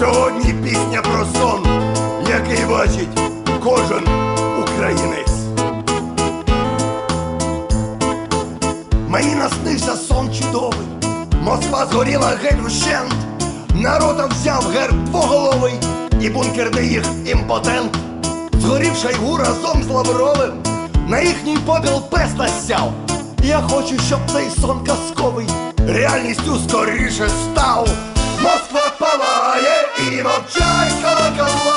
Сьогодні пісня про сон, який бачить кожен українець. Мені наснився сон чудовий, Москва згоріла геть ущент, народом взяв герб двоголовий, і бункер, де їх імпотент. Згорів шайгу разом з Лавровим, на їхній попіл пес насяв. Я хочу, щоб цей сон казковий реальністю скоріше став. Москва evil giant Gargoyle.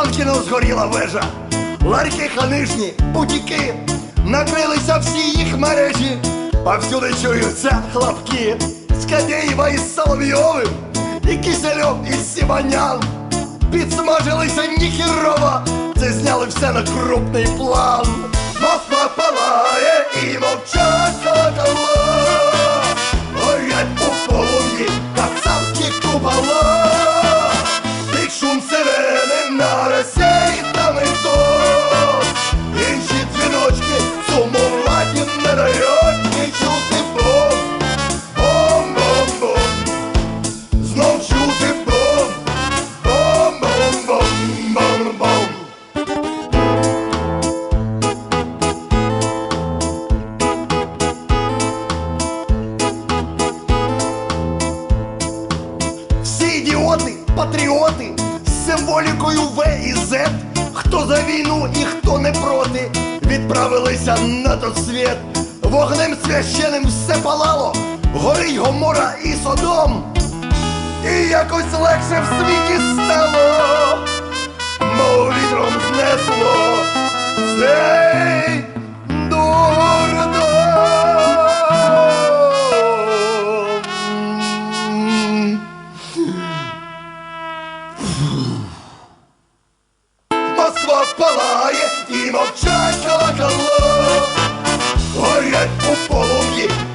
Останкіно згоріла вежа, ларьки ханишні, бутіки, накрилися всі їх мережі, повсюди чуються хлопки, з Скадєєва із Соловйовим, і Кисельов із Сіманян. Підсмажилися ніхірова, це зняли все на крупний план. Патріоти з символікою В і З, хто за війну і хто не проти, відправилися на тот світ. Вогнем священним все палало, горить Гомора і Содом. І якось легше в світі palai i moćan kalakalo Orjet u polumji